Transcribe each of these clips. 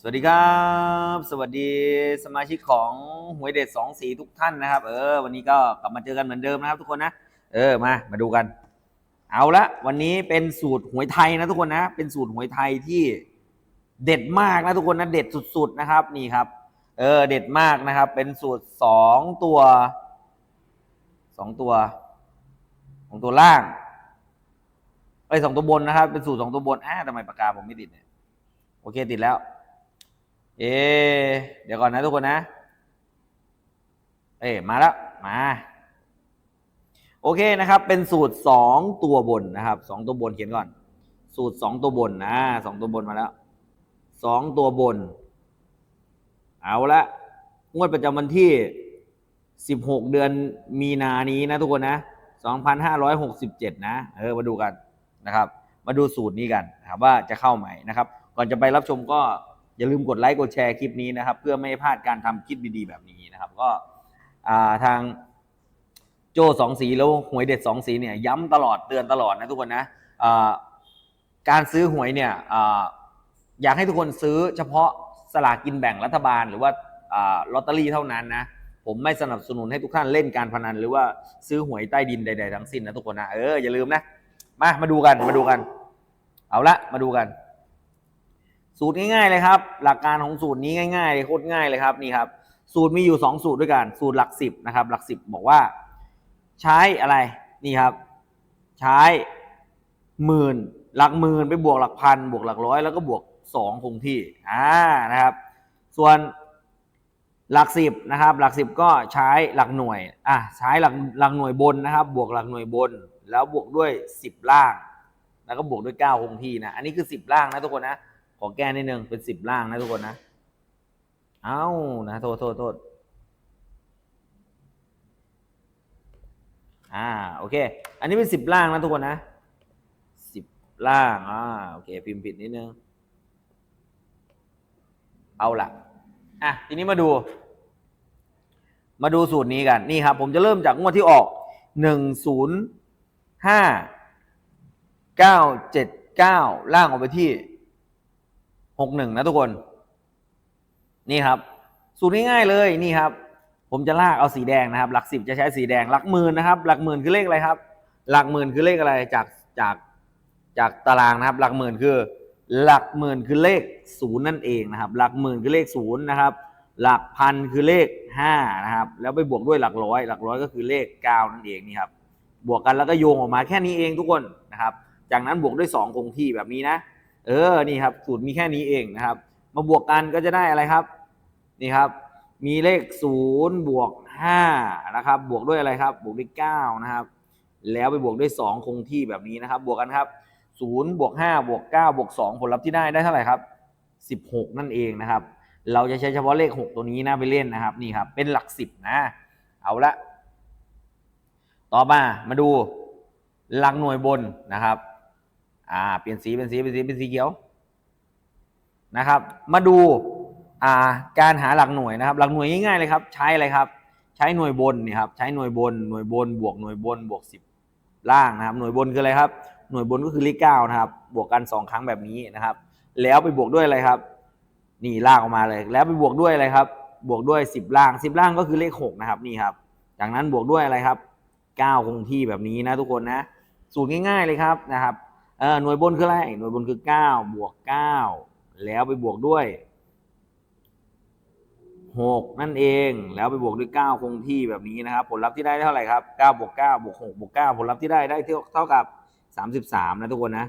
สวัสดีครับ สวัสดีสมาชิกของหวยเด็ดสองสีทุกท่านนะครับ เออ วันนี้ก็กลับมาเจอกันเหมือนเดิมนะครับ ทุกคนนะ เออ มา มาดูกัน เอาละ วันนี้เป็นสูตรหวยไทยนะทุกคนนะ เป็นสูตรหวยไทยที่เด็ดมากนะทุกคนนะ เด็ดสุด ๆนะครับ นี่ครับ เออ เด็ดมากนะครับ เป็นสูตรสองตัวสองตัวสองตัวล่างไอ้สองตัวบนนะครับ เป็นสูตรสองตัวบนอ่าทำไมปากกาผมไม่ติดเนี่ย โอเค ติดแล้ว เอ เดี๋ยวก่อนนะทุกคนนะ เอ้ยมาแล้ว มา โอเคนะครับ เป็นสูตรสองตัวบนนะครับสองตัวบนเขียนก่อน สูตรสองตัวบนนะสองตัวบนมาแล้วสองตัวบน เอาละงวดประจำวันที่สิบหกเดือนมีนานี้นะทุกคนนะสองพันห้าร้อยหกสิบเจ็ดนะ เออ มาดูกันนะครับ มาดูสูตรนี้กันนะครับว่าจะเข้าไหมนะครับ ก่อนจะไปรับชมก็ อย่าลืมกดไลค์กดแชร์คลิปนี้นะครับ เพื่อไม่ให้พลาดการทำคลิปดีๆแบบนี้นะครับ ก็ทางโจสองสีแล้วหวยเด็ดสองสีเนี่ยย้ำตลอดเตือนตลอดนะทุกคนนะการซื้อหวยเนี่ยออยากให้ทุกคนซื้อเฉพาะสลากกินแบ่งรัฐบาล หรือว่าอ่าลอตเตอรี่เท่านั้นนะผมไม่สนับสนุนให้ทุกท่านเล่นการพนัน หรือว่าซื้อหวยใต้ดินใด ๆ ทั้งสิ้นนะทุกคนนะเอออย่าลืมนะมามาดูกันมาดูกัน เอาละมาดูกัน สูตรง่ายๆเลยครับ หลักการของสูตรนี้ง่ายๆเลยโคตรง่ายเลยครับนี่ครับ สูตรมีอยู่ 2 สูตรด้วยกัน สูตรหลักสิบนะครับ หลักสิบบอกว่า ใช้อะไรนี่ครับ ใช้หมื่นหลักหมื่นไปบวกหลักพันบวกหลักร้อยแล้วก็บวกสองคงที่อ่านะครับ ส่วนหลักสิบนะครับ หลักสิบก็ใช้หลักหน่วยอะใช้หลักหลักหน่วยบนนะครับ บวกหลักหน่วยบน แล้วบวกด้วยสิบล่าง แล้วก็บวกด้วยเก้าคงที่นะ อันนี้คือสิบล่างนะทุกคนนะ ขอแก้นิดนึงเป็นสิบล่างนะทุกคนนะ เอ้านะโทษโทษโทษอ่าโอเค อันนี้เป็นสิบล่างนะทุกคนนะสิบล่างอ่าโอเค พิมพ์ผิดนิดนึง เอาละอะทีนี้มาดู มาดูสูตรนี้กันนี่ครับ ผมจะเริ่มจากงวดที่ออกหนึ่งศูนย์ห้าเก้าเจ็ดเก้าล่างออกไปที่ หกหนึ่งนะทุกคน นี่ครับ สูตรง่ายๆเลยนี่ครับ ผมจะลากเอาสีแดงนะครับ หลักสิบจะใช้สีแดง หลักหมื่นนะครับ หลักหมื่นคือเลขอะไรครับ หลักหมื่นคือเลขอะไรจากจากจากตารางนะครับ หลักหมื่นคือ หลักหมื่นคือเลขศูนย์นั่นเองนะครับ หลักหมื่นคือเลขศูนย์นะครับ หลักพันคือเลขห้านะครับ แล้วไปบวกด้วยหลักร้อย หลักร้อยก็คือเลขเก้านั่นเองนี่ครับบวกกันแล้วก็โยงออกมาแค่นี้เองทุกคนนะครับ จากนั้นบวกด้วยสองคงที่แบบนี้นะ เออนี่ครับสูตรมีแค่นี้เองนะครับ มาบวกกันก็จะได้อะไรครับนี่ครับ มีเลขศูนย์บวกห้านะครับ บวกด้วยอะไรครับ บวกด้วยเก้านะครับ แล้วไปบวกด้วยสองคงที่แบบนี้นะครับ บวกกันครับศูนย์บวกห้าบวกเก้าบวกสองผลลัพธ์ที่ได้ได้เท่าไหร่ครับสิบหกนั่นเองนะครับ เราจะใช้เฉพาะเลขหกตัวนี้นะไปเล่นนะครับนี่ครับเป็นหลักสิบนะ เอาละต่อมามาดูหลักหน่วยบนนะครับ อ่าเปลี่ยนสีเป็นสีเป็นสีเป็นสีเขียวนะครับ มาดูอ่าการหาหลักหน่วยนะครับ หลักหน่วยง่ายๆเลยครับ ใช้อะไรครับ ใช้หน่วยบนนี่ครับ ใช้หน่วยบนหน่วยบนบวกหน่วยบนบวกสิบล่างนะครับ หน่วยบนคืออะไรครับ หน่วยบนก็คือเลขเก้านะครับ บวกกันสองครั้งแบบนี้นะครับ แล้วไปบวกด้วยอะไรครับ นี่ลากออกมาเลย แล้วไปบวกด้วยอะไรครับ บวกด้วยสิบล่างสิบล่างก็คือเลขหกนะครับนี่ครับ จากนั้นบวกด้วยอะไรครับเก้าคงที่แบบนี้นะทุกคนนะ สูตรง่าย ๆเลยครับนะครับ หน่วยบนคืออะไร หน่วยบนคือเก้าบวกเก้าแล้วไปบวกด้วยหกนั่นเอง แล้วไปบวกด้วยเก้าคงที่แบบนี้นะครับ ผลลัพธ์ที่ได้เท่าไหร่ครับเก้าบวกเก้าบวกหกบวกเก้าผลลัพธ์ที่ได้ได้เท่ากับสามสิบสามนะทุกคนนะ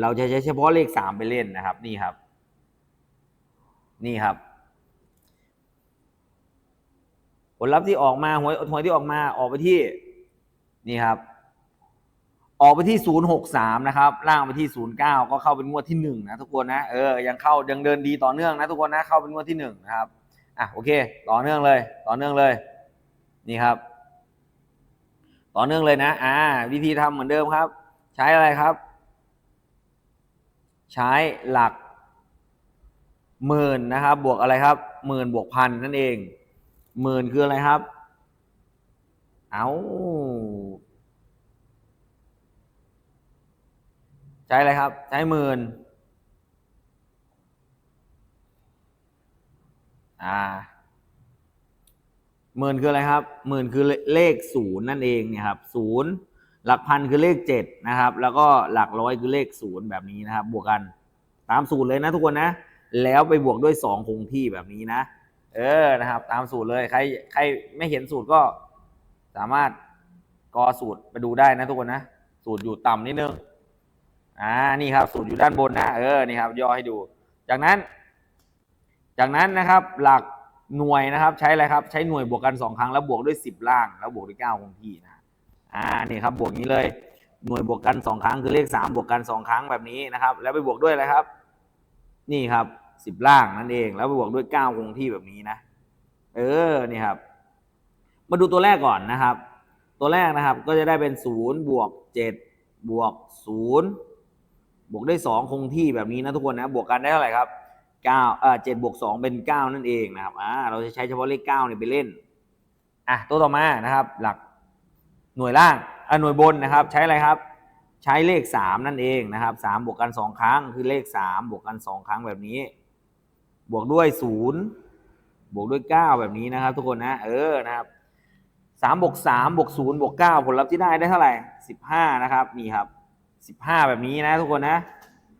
เราจะใช้เฉพาะเลขสามไปเล่นนะครับ นี่ครับ นี่ครับ ผลลัพธ์ที่ออกมาหวยหวยที่ออกมาออกไปที่ นี่ครับ ออกไปที่ 063 นะครับ ล่างไปที่ 09 ก็เข้าเป็นงวดที่1นะทุกคนนะ เออ ยังเข้ายังเดินดีต่อเนื่องนะทุกคนนะ เข้าเป็นงวดที่1นะครับ อะ โอเค ต่อเนื่องเลย ต่อเนื่องเลย นี่ครับ ต่อเนื่องเลยนะ อ่า วิธีทำเหมือนเดิมครับ ใช้อะไรครับ ใช้หลักหมื่นนะครับ บวกอะไรครับหมื่นบวกพันนั่นเองหมื่นคืออะไรครับ เอา ใช้อะไรครับ ใช้หมื่นอ่าหมื่นคืออะไรครับหมื่นคือเลขศูนย์นั่นเองเนี่ยครับศูนย์หลักพันคือเลขเจ็ดนะครับ แล้วก็หลักร้อยคือเลขศูนย์แบบนี้นะครับ บวกกันตามสูตรเลยนะทุกคนนะ แล้วไปบวกด้วยสองคงที่แบบนี้นะ เออนะครับ ตามสูตรเลยใครใครไม่เห็นสูตรก็สามารถกอสูตรไปดูได้นะทุกคนนะ สูตรอยู่ต่ำนิดนึง อ่านี่ครับสูตรอยู่ด้านบนนะเออนี่ครับย่อให้ดู จากนั้น จากนั้นนะครับ หลักหน่วยนะครับ ใช้อะไรครับ ใช้หน่วยบวกกันสองครั้งแล้วบวกด้วยสิบล่าง แล้วบวกด้วยเก้าคงที่นะอ่านี่ครับบวกนี้เลยหน่วยบวกกันสองครั้งคือเลขสามบวกกันสองครั้งแบบนี้นะครับ แล้วไปบวกด้วยอะไรครับ นี่ครับสิบล่างนั่นเอง แล้วไปบวกด้วยเก้าคงที่แบบนี้นะเออนี่ครับ มาดูตัวแรกก่อนนะครับ ตัวแรกนะครับก็จะได้เป็นศูนย์บวกเจ็ดบวกศูนย์ บวกได้สองคงที่แบบนี้นะทุกคนนะบวกกันได้เท่าไหร่ครับเก้าเอ่อเจ็ดบวกสองเป็นเก้านั่นเองนะครับอ่าเราจะใช้เฉพาะเลขเก้าเนี่ยไปเล่นอะตัวต่อมานะครับ หลักหน่วยล่างอะหน่วยบนนะครับ ใช้อะไรครับ ใช้เลขสามนั่นเองนะครับสามบวกกันสองครั้งคือเลขสามบวกกันสองครั้งแบบนี้ บวกด้วยศูนย์บวกด้วยเก้าแบบนี้นะครับ ทุกคนนะ เออนะครับสามบวกสามบวกศูนย์บวกเก้าผลลัพธ์ที่ได้ได้เท่าไหร่สิบห้านะครับนี่ครับ สิบห้าแบบนี้นะทุกคนนะ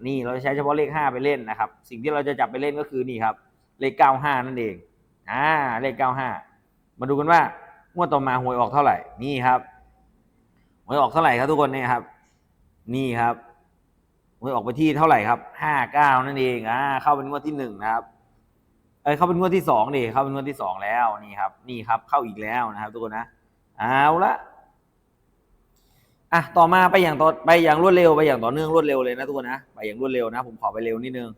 นี่เราจะใช้เฉพาะเลขห้าไปเล่นนะครับ สิ่งที่เราจะจับไปเล่นก็คือนี่ครับ เลขเก้าห้านั่นเองอ่าเลขเก้าห้ามาดูกันว่างวดต่อมาหวยออกเท่าไหร่นี่ครับหวยออกเท่าไหร่ครับทุกคนเนี่ยครับ นี่ครับหวยออกไปที่เท่าไหร่ครับห้าเก้านั่นเองอ่าเข้าเป็นงวดที่หนึ่งนะครับเอ้ยเข้าเป็นงวดที่สองดิเข้าเป็นงวดที่สองแล้วนี่ครับ นี่ครับ เข้าอีกแล้วนะครับ ทุกคนนะ เอาละ อะต่อมาไปอย่างต่อไปอย่างรวดเร็วไปอย่างต่อเนื่องรวดเร็วเลยนะทุกคนนะไปอย่างรวดเร็วนะ ผมขอไปเร็วนิดนึง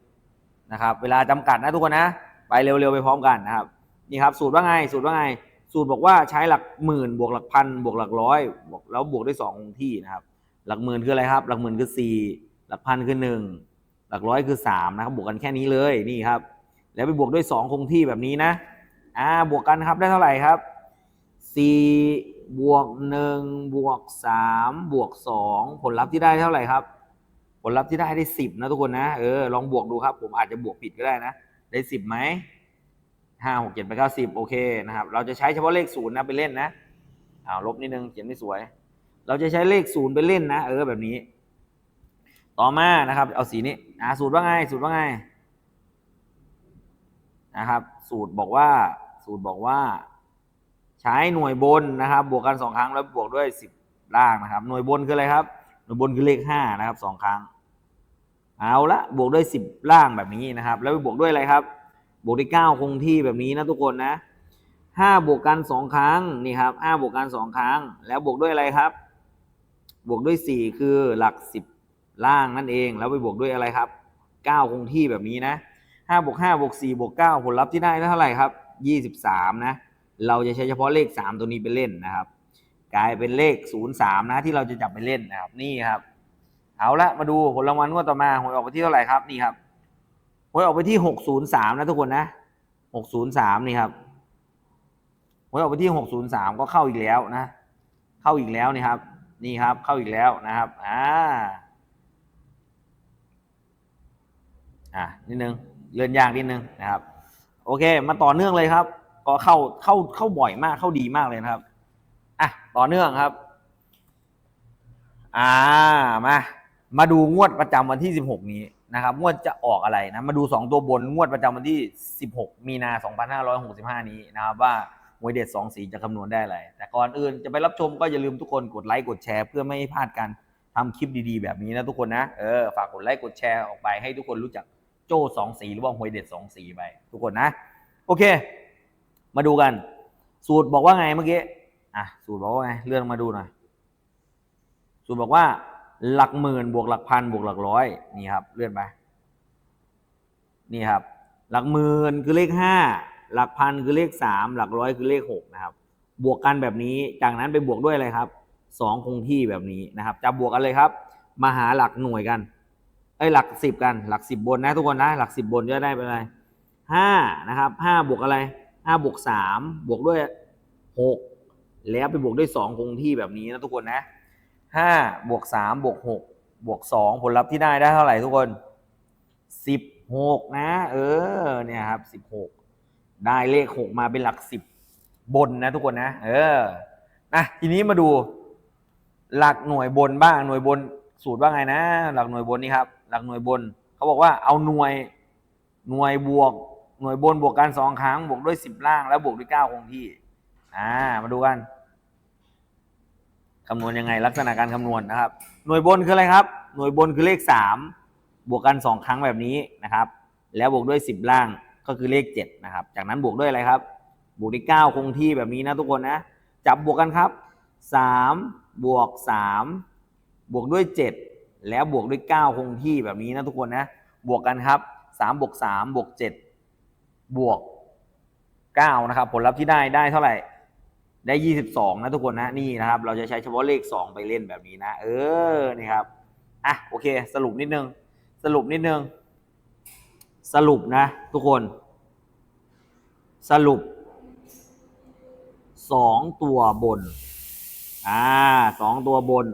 นะครับ เวลาจำกัดนะทุกคนนะ ไปเร็วๆไปพร้อมกันนะครับนี่ครับ สูตรว่าไงสูตรว่าไง สูตรบอกว่าใช้หลักหมื่นบวกหลักพันบวกหลักร้อยบวกแล้วบวกด้วยสองคงที่นะครับ หลักหมื่นคืออะไรครับ หลักหมื่นคือสี่หลักพันคือหนึ่งหลักร้อยคือสามนะครับบวกกันแค่นี้เลยนี่ครับ แล้วไปบวกด้วยสองคงที่แบบนี้นะอ่าบวกกันครับได้เท่าไหร่ครับ สี่บวกหนึ่งบวกสามบวกสองผลลัพธ์ที่ได้เท่าไหร่ครับ ผลลัพธ์ที่ได้ได้สิบนะทุกคนนะเออลองบวกดูครับ ผมอาจจะบวกผิดก็ได้นะ ได้สิบไหมห้าหกเจ็ดแปดเก้าสิบโอเคนะครับ เราจะใช้เฉพาะเลขศูนย์นะไปเล่นนะอ้าวลบนิดนึงเขียนไม่สวย เราจะใช้เลขศูนย์ไปเล่นนะเออแบบนี้ ต่อมานะครับ เอาสีนี้อ่าสูตรว่าไงสูตรว่าไงนะครับ สูตรบอกว่า สูตรบอกว่า ใช้หน่วยบนนะครับ บวกกันสองครั้งแล้วบวกด้วยสิบล่างนะครับ หน่วยบนคืออะไรครับ หน่วยบนคือเลขห้านะครับสองครั้ง เอาละบวกด้วยสิบล่างแบบนี้นะครับ แล้วไปบวกด้วยอะไรครับ บวกด้วยเก้าคงที่แบบนี้นะทุกคนนะห้าบวกกันสองครั้งนี่ครับห้าบวกกันสองครั้ง แล้วบวกด้วยอะไรครับ บวกด้วยสี่คือหลักสิบล่างนั่นเอง แล้วไปบวกด้วยอะไรครับเก้าคงที่แบบนี้นะห้าบวกห้าบวกสี่บวกเก้าผลลัพธ์ที่ได้เท่าไหร่ครับยี่สิบสามนะ เราจะใช้เฉพาะเลขสามตัวนี้ไปเล่นนะครับ กลายเป็นเลขศูนย์สามนะที่เราจะจับไปเล่นนะครับ นี่ครับ เอาละมาดูผลรางวัลงวดต่อมาหวยออกไปที่เท่าไหร่ครับนี่ครับหวยออกไปที่หกศูนย์สามนะทุกคนนะหกศูนย์สามนี่ครับหวยออกไปที่หกศูนย์สามก็เข้าอีกแล้วนะ เข้าอีกแล้วนี่ครับ นี่ครับ เข้าอีกแล้วนะครับอ่าอะนิดนึงเลื่อนยากนิดนึงนะครับ โอเค มาต่อเนื่องเลยครับ ก็เข้าเข้าเข้าบ่อยมากเข้าดีมากเลยนะครับอะต่อเนื่องครับ อ่ามามาดูงวดประจำวันที่ 16 นี้นะครับ งวดจะออกอะไรนะมาดู 2 ตัวบนงวดประจำวันที่ 16 มีนา 2565 นี้นะครับ ว่าหวยเด็ด2สีจะคำนวณได้อะไรแต่ก่อนอื่นจะไปรับชมก็อย่าลืมทุกคนกดไลค์กดแชร์เพื่อไม่ให้พลาดการทำคลิปดีๆ แบบนี้นะทุกคนนะเออฝากกดไลค์กดแชร์ออกไปให้ทุกคนรู้จักโจ้สองสีหรือว่าหวยเด็ด2สีไป ทุกคนนะ โอเค มาดูกัน สูตรบอกว่าไงเมื่อกี้อะสูตรบอกว่าไงเลื่อนมาดูหน่อยสูตรบอกว่า หลักหมื่นบวกหลักพันบวกหลักร้อยนี่ครับ เลื่อนไปนี่ครับ หลักหมื่นคือเลขห้าหลักพันคือเลขสามหลักร้อยคือเลขหกนะครับ บวกกันแบบนี้จากนั้นไปบวกด้วยอะไรครับสองคงที่แบบนี้นะครับ จะบวกกันเลยครับ มาหาหลักหน่วยกันเอ้ยหลักสิบกันหลักสิบบนนะทุกคนนะ หลักสิบบนจะได้เป็นอะไรห้านะครับห้าบวกอะไร ห้าบวกสามบวกด้วยหกแล้วไปบวกด้วยสองคงที่แบบนี้นะทุกคนนะห้าบวกสามบวกหกบวกสองผลลัพธ์ที่ได้ได้เท่าไหร่ทุกคนสิบหกนะ เออเนี่ยครับสิบหกได้เลขหกมาเป็นหลักสิบบนนะทุกคนนะ เออนะทีนี้มาดู หลักหน่วยบนบ้างหน่วยบนสูตรว่าไงนะ หลักหน่วยบนนี่ครับ หลักหน่วยบนเขาบอกว่าเอาหน่วยหน่วยบวก หน่วยบนบวกกันสองครั้งบวกด้วยสิบล่างแล้วบวกด้วยเก้าคงที่ อ่า มาดูกันคำนวณยังไงลักษณะการคำนวณนะครับ หน่วยบนคืออะไรครับ หน่วยบนคือเลขสามบวกกันสองครั้งแบบนี้นะครับ แล้วบวกด้วยสิบล่างก็คือเลขเจ็ดนะครับ จากนั้นบวกด้วยอะไรครับ บวกด้วยเก้าคงที่แบบนี้นะทุกคนนะ จับบวกกันครับสามบวกสามบวกด้วยเจ็ดแล้วบวกด้วยเก้าคงที่แบบนี้นะทุกคนนะ บวกกันครับสามบวกสามบวกเจ็ด บวกเก้านะครับ ผลลัพธ์ที่ได้ได้เท่าไหร่ ได้ยี่สิบสองนะทุกคนนะนี่นะครับ เราจะใช้เฉพาะเลขสองไปเล่นแบบนี้นะ เออนี่ครับอะโอเค สรุปนิดนึง สรุปนิดนึง สรุปนะ ทุกคน สรุปสองตัวบน อ่าสองตัวบน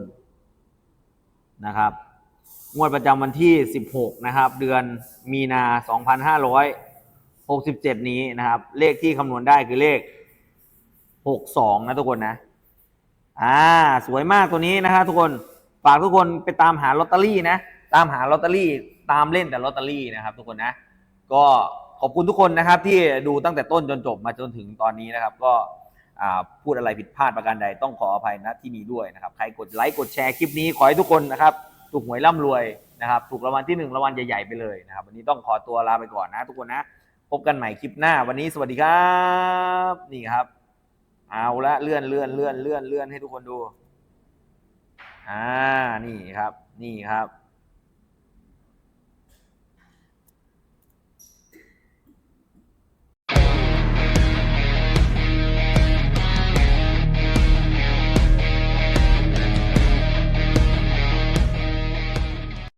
นะครับ งวดประจำวันที่ 16 นะครับ เดือนมีนา 67 นี้นะครับ เลขที่คำนวณได้คือเลข 62 นะทุกคนนะ อ่า สวยมากตัวนี้นะครับทุกคน ฝากทุกคนไปตามหาลอตเตอรี่นะ ตามหาลอตเตอรี่ ตามเล่นแต่ลอตเตอรี่นะครับ ทุกคนนะ ก็ขอบคุณทุกคนนะครับ ที่ดูตั้งแต่ต้นจนจบมาจนถึงตอนนี้นะครับ ก็อ่าพูดอะไรผิดพลาดประการใดต้องขออภัยนะที่นี้ด้วยนะครับ ใครกดไลค์กดแชร์คลิปนี้ขอให้ทุกคนนะครับถูกหวยร่ำรวยนะครับ ถูกรางวัลที่หนึ่งรางวัลใหญ่ๆไปเลยนะครับ วันนี้ต้องขอตัวลาไปก่อนนะทุกคนนะ บกันใหม่คลิปหน้า วันนี้สวัสดีครับ นี่ครับ เอาละเลื่อนเลื่อนเลื่อนเลื่อนเลื่อนให้ทุกคนดู อ่า นี่ครับ นี่ครับ